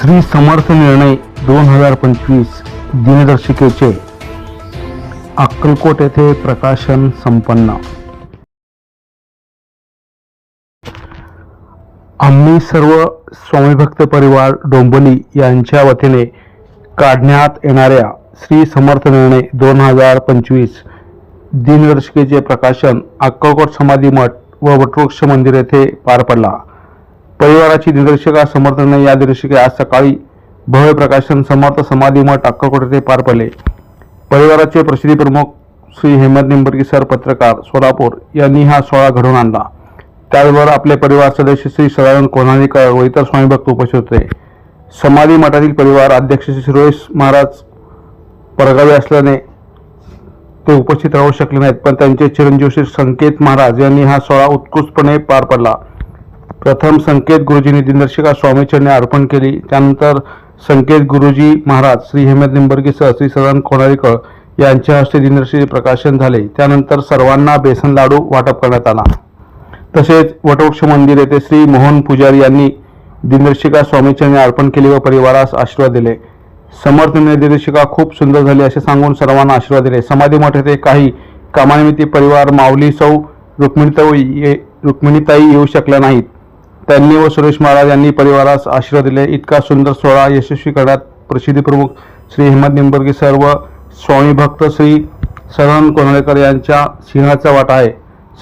श्री समर्थ निर्णय दोन हजार पंचवीस दिनदर्शिकेचे अक्कलकोट येथे प्रकाशन संपन्न. आम्ही सर्व स्वामीभक्त परिवार डोंबली यांच्या वतीने काढण्यात येणाऱ्या श्री समर्थ निर्णय दोन हजार पंचवीस दिनदर्शिकेचे प्रकाशन अक्कलकोट समाधी मठ व वटवृक्ष मंदिर येथे पार पडला. परिवाराची दिनदर्शिका समर्थ या दिर्शिके आज सकाळी भव्य प्रकाशन समर्थ समाधी मठ अक्कलकोट पार पडले. परिवाराचे प्रसिद्धी प्रमुख श्री हेमंत निंबर्गी सर पत्रकार सोलापूर यांनी हा सोहळा घडवून आणला. त्याचबरोबर आपले परिवार सदस्य श्री सदानंद कोणालीकर व इतर स्वामीभक्त उपस्थित होते. समाधी मठातील परिवार अध्यक्ष श्री सुरेश महाराज परगावी असल्याने ते उपस्थित राहू शकले नाहीत पण त्यांचे चिरंजीव श्री संकेत महाराज यांनी हा सोहळा उत्कृष्टपणे पार पडला. प्रथम संकेत गुरुजींनी दिनदर्शिका स्वामीचरणी अर्पण केली. त्यानंतर संकेत गुरुजी महाराज श्री हेमंत निंबर्गीसह श्री सदानंद कोणारीकर यांच्या हस्ते दिनदर्शिके प्रकाशन झाले. त्यानंतर सर्वांना बेसन लाडू वाटप करण्यात आला. तसेच वटवृक्ष मंदिर येथे श्री मोहन पुजारी यांनी दिनदर्शिका स्वामीचरणी अर्पण केली व परिवारास आशीर्वाद दिले. समर्थ निर्देशिका खूप सुंदर झाली असे सांगून सर्वांना आशीर्वाद दिले. समाधी मठ येथे काही कामानिमित्त परिवार माऊली सौ रुक्मिणीताई ये- रुक्मिणीताई येऊ शकल्या नाहीत. त्यांनी व सुरेश महाराज यांनी परिवारास आशीर्वाद दिले. इतका सुंदर सोहळा यशस्वी करण्यात प्रसिद्धी प्रमुख श्री हेमंत निंबर्गी सर्व स्वामी भक्त श्री सरण कोंडळेकर यांच्या सिंहाचा वाटा आहे.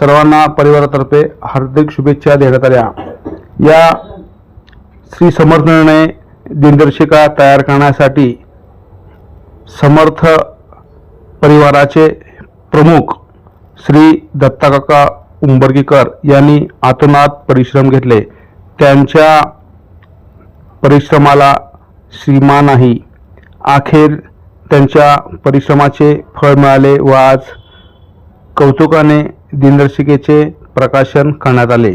सर्वांना परिवारातर्फे हार्दिक शुभेच्छा देण्यात आल्या. या श्री समर्थ निर्णय दिनदर्शिका तयार करण्यासाठी समर्थ परिवाराचे प्रमुख श्री दत्ताकाका उंबर्गीकर यांनी आतोनात परिश्रम घेतले. त्यांच्या परिश्रमाला सीमा नाही. अखेर त्यांच्या परिश्रमाचे फळ मिळाले व आज कौतुकाने दिनदर्शिकेचे प्रकाशन करण्यात आले.